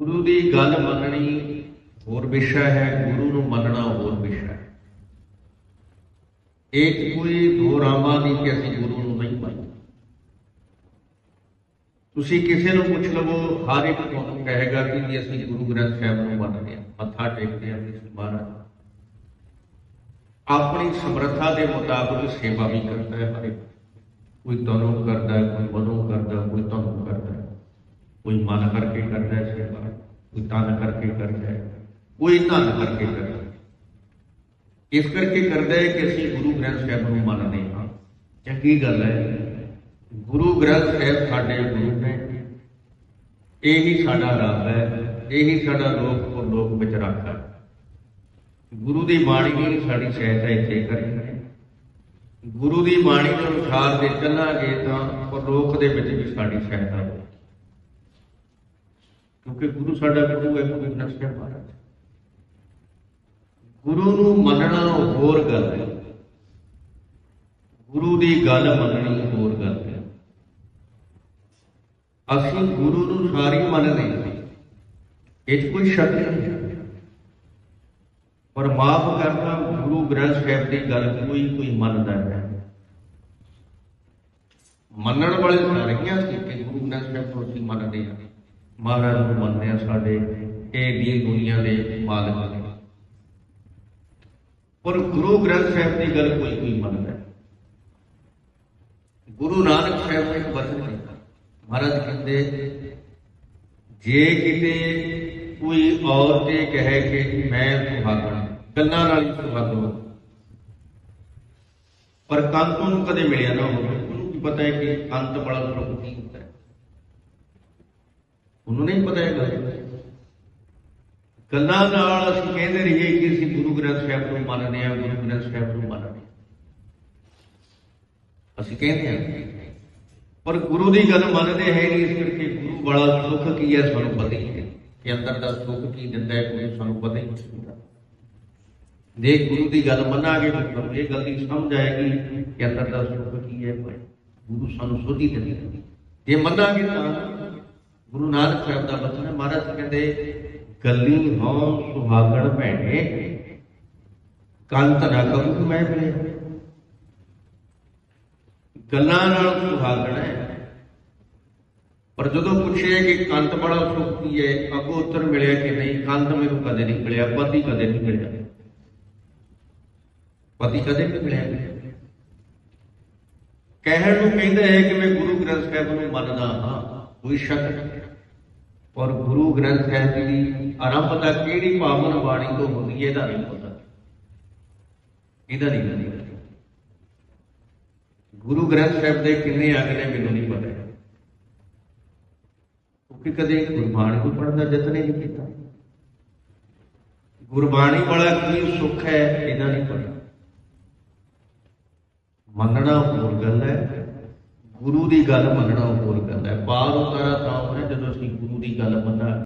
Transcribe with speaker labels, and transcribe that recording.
Speaker 1: ਗੁਰੂ ਦੀ ਗੱਲ ਮੰਨਣੀ ਹੋਰ ਵਿਸ਼ਾ ਹੈ, ਗੁਰੂ ਨੂੰ ਮੰਨਣਾ ਹੋਰ ਵਿਸ਼ਾ ਹੈ। ਇਹ 'ਚ ਕੋਈ ਦੋ ਰਾਮਾਂ ਦੀ ਕਿ ਅਸੀਂ ਗੁਰੂ ਨੂੰ ਨਹੀਂ ਮੰਨਦੇ ਤੁਸੀਂ ਕਿਸੇ ਨੂੰ ਪੁੱਛ ਲਵੋ, ਹਰ ਇੱਕ ਤੁਹਾਨੂੰ ਕਹੇਗਾ ਕਿ ਜੀ ਅਸੀਂ ਗੁਰੂ ਗ੍ਰੰਥ ਸਾਹਿਬ ਨੂੰ ਮੰਨਦੇ ਹਾਂ, ਮੱਥਾ ਟੇਕਦੇ ਹਾਂ ਇਸ ਮਹਾਰਾਜ ਆਪਣੀ ਸਮਰੱਥਾ ਦੇ ਮੁਤਾਬਕ ਸੇਵਾ ਵੀ ਕਰਦਾ ਹੈ ਹਰ ਇੱਕ। ਕੋਈ ਤਨੋਂ ਕਰਦਾ ਕੋਈ ਮਨੋਂ ਕਰਦਾ ਕੋਈ ਤਨੋਂ ਕਰਦਾ ਕੋਈ ਮਨ ਕਰਕੇ ਕਰਦਾ ਹੈ ਸੇਵਾ ਕੋਈ ਤਨ ਕਰਕੇ ਕਰਦਾ ਹੈ ਕੋਈ ਧਨ ਕਰਕੇ ਕਰਦਾ। ਇਸ ਕਰਕੇ ਕਰਦਾ ਹੈ ਕਿ ਅਸੀਂ ਗੁਰੂ ਗ੍ਰੰਥ ਸਾਹਿਬ ਨੂੰ ਮੰਨਦੇ ਹਾਂ। ਚੰਗੀ ਗੱਲ ਹੈ। ਗੁਰੂ ਗ੍ਰੰਥ ਸਾਹਿਬ ਸਾਡੇ ਗੁਰੂ ਨੇ। ਇਹੀ ਸਾਡਾ ਰੱਬ ਹੈ। ਇਹੀ ਸਾਡਾ ਲੋਕ ਤੋਂ ਲੋਕ ਵਿੱਚ ਰੱਖਾ ਗੁਰੂ ਦੀ ਬਾਣੀ ਹੀ ਸਾਡੀ ਸਹਾਇਤਾ ਇੱਥੇ ਕਰੀ ਹੈ। ਗੁਰੂ ਦੀ ਬਾਣੀ ਦੇ ਅਨੁਸਾਰ ਜੇ ਚੱਲਾਂਗੇ ਤਾਂ ਪਰਲੋਕ ਦੇ ਵਿੱਚ ਵੀ ਸਾਡੀ ਸਹਾਇਤਾ ਹੋਵੇਗੀ ਕਿਉਂਕਿ ਗੁਰੂ ਸਾਡਾ ਗੁਰੂ ਹੈ? ਕੋਈ ਨਸ਼ਾ ਮਹਾਰਾਜ। ਗੁਰੂ ਨੂੰ ਮੰਨਣਾ ਹੋਰ ਗੱਲ ਹੈ। ਗੁਰੂ ਦੀ ਗੱਲ ਮੰਨਣੀ ਹੋਰ ਗੱਲ ਹੈ। ਅਸੀਂ ਗੁਰੂ ਨੂੰ ਸਾਰੀ ਮੰਨਦੇ ਹਾਂ। ਇਹ 'ਚ ਕੋਈ ਸ਼ੱਕ ਨਹੀਂ ਪਰ ਮਾਫ ਕਰਨਾ ਗੁਰੂ ਗ੍ਰੰਥ ਸਾਹਿਬ ਦੀ ਗੱਲ ਕੋਈ ਕੋਈ ਮੰਨਦਾ ਹੈ। ਮੰਨਣ ਵਾਲੇ ਸਾਰੀਆਂ ਸੀ ਕਿ ਗੁਰੂ ਗ੍ਰੰਥ ਸਾਹਿਬ ਨੂੰ ਅਸੀਂ ਮੰਨਦੇ ਹਾਂ। ਮਹਾਰਾਜ ਨੂੰ ਮੰਨਦੇ ਹਾਂ ਸਾਡੇ ਇਹ ਦੀ ਦੁਨੀਆ ਦੇ ਮਾਲਕ ਨੇ। ਪਰ ਗੁਰੂ ਗ੍ਰੰਥ ਸਾਹਿਬ ਦੀ ਗੱਲ ਕੋਈ ਕੋਈ ਮੰਨਦਾ ਗੁਰੂ ਨਾਨਕ ਸਾਹਿਬ ਨੇ ਇੱਕ ਵਚਨ ਕੀਤਾ ਮਹਾਰਾਜ ਕਹਿੰਦੇ, ਜੇ ਕਿਤੇ ਕੋਈ ਔਰਤ ਇਹ ਕਹੇ ਕਿ ਮੈਂ ਸੁਹਾਗਣ ਗੱਲਾਂ ਨਾਲ ਹੀ ਸੁਹਾਗਣ ਪਰ ਕੰਤ ਨੂੰ ਕਦੇ ਮਿਲਿਆ ਨਾ ਹੋਵੇ। ਉਹਨੂੰ ਕੀ ਪਤਾ ਹੈ ਕਿ ਕੰਤ ਬੜਾ ਪ੍ਰਭੂ ਕੀ ਹੁੰਦਾ ਹੈ। ਉਹਨੂੰ ਨਹੀਂ ਪਤਾ ਇਹ। ਗੱਲਾਂ ਨਾਲ ਅਸੀਂ ਕਹਿੰਦੇ ਰਹੀਏ ਕਿ ਅਸੀਂ ਗੁਰੂ ਗ੍ਰੰਥ ਸਾਹਿਬ ਨੂੰ ਮੰਨਦੇ ਹਾਂ, ਗੁਰੂ ਗ੍ਰੰਥ ਸਾਹਿਬ ਨੂੰ ਮੰਨਦੇ ਅਸੀਂ ਕਹਿੰਦੇ ਹਾਂ। ਪਰ ਗੁਰੂ ਦੀ ਗੱਲ ਮੰਨਦੇ ਹੈ ਨਹੀਂ, ਇਸ ਕਰਕੇ ਗੁਰੂ ਵਾਲਾ ਸੁੱਖ ਕੀ ਹੈ ਸਾਨੂੰ ਪਤਾ ਹੀ ਹੈ ਕਿ ਅੰਦਰ ਦਾ ਸੁੱਖ ਕੀ ਦਿੰਦਾ ਹੈ, ਕੋਈ ਸਾਨੂੰ ਪਤਾ ਹੀ ਨਹੀਂ ਹੁੰਦਾ। ਜੇ ਗੁਰੂ ਦੀ ਗੱਲ ਮੰਨਾਂਗੇ ਤਾਂ ਸਾਨੂੰ ਇਹ ਗੱਲ ਦੀ ਸਮਝ ਆਏਗੀ ਕਿ ਅੰਦਰ ਦਾ ਸੁੱਖ ਕੀ ਹੈ ਭਾਈ। ਗੁਰੂ ਸਾਨੂੰ ਸੋਝੀ ਦਿੰਦਾ ਜੇ ਮੰਨਾਂਗੇ ਤਾਂ ਗੁਰੂ ਨਾਨਕ ਸਾਹਿਬ ਦਾ ਬਚਨ ਹੈ ਮਹਾਰਾਜ ਕਹਿੰਦੇ, ਗੱਲੀ ਹੋਂ ਸੁਹਾਗਣ ਭੈਣੇ, ਕੰਤ ਨਾ ਕਬੂ ਮੈਂ ਬਲੇ ਗੱਲਾਂ ਨਾਲ ਸੁਹਾਗਣ ਹੈ। ਪਰ ਜਦੋਂ ਪੁੱਛਿਆ ਕਿ ਕੰਤ ਬੜਾ ਸੁਖ ਕੀ ਹੈ, ਅੱਗੋਂ ਉੱਤਰ ਮਿਲਿਆ ਕਿ ਨਹੀਂ, ਕੰਤ ਮੈਨੂੰ ਕਦੇ ਨਹੀਂ ਮਿਲਿਆ, ਪਤੀ ਕਦੇ ਨਹੀਂ ਮਿਲਿਆ। ਪਤੀ ਕਦੇ ਨਹੀਂ ਮਿਲਿਆ। ਕਹਿਣ ਨੂੰ ਕਹਿੰਦਾ ਹੈ ਕਿ ਮੈਂ ਗੁਰੂ ਗ੍ਰੰਥ ਸਾਹਿਬ ਨੂੰ ਮੰਨਦਾ ਹਾਂ। ਕੋਈ ਸ਼ੱਕ ਨਹੀਂ ਗੁਰੂ ਗ੍ਰੰਥ ਸਾਹਿਬ ਜੀ ਦੀ ਆਰੰਭਤਾ ਕਿਹੜੀ ਪਾਵਨ ਬਾਣੀ ਤੋਂ ਹੁੰਦੀ ਹੈ, ਇਹਦਾ ਨਹੀਂ ਪਤਾ। ਇਹਦਾ ਨਹੀਂ ਪਤਾ। ਗੁਰੂ ਗ੍ਰੰਥ ਸਾਹਿਬ ਦੇ ਕਿੰਨੇ ਅੰਗ ਨੇ, ਮੈਨੂੰ ਨਹੀਂ ਪਤਾ। ਕਿਉਂਕਿ ਕਦੇ ਗੁਰਬਾਣੀ ਨੂੰ ਪੜ੍ਹਨ ਦਾ ਯਤਨ ਹੀ ਨਹੀਂ ਕੀਤਾ। ਗੁਰਬਾਣੀ ਵਾਲਾ ਕੀ ਸੁੱਖ ਹੈ, ਇਹਦਾ ਨਹੀਂ ਪਤਾ। ਮੰਨਣਾ ਹੋਰ ਗੱਲ ਹੈ। ਗੁਰੂ ਦੀ ਗੱਲ ਮੰਨਣਾ ਹੋਰ ਗੱਲ ਹੈ? ਪਾਰ ਉਤਾਰਾ ਤਾਂ ਹੈ ਜਦੋਂ ਅਸੀਂ ਗੁਰੂ ਦੀ ਗੱਲ ਮੰਨਾਂਗੇ।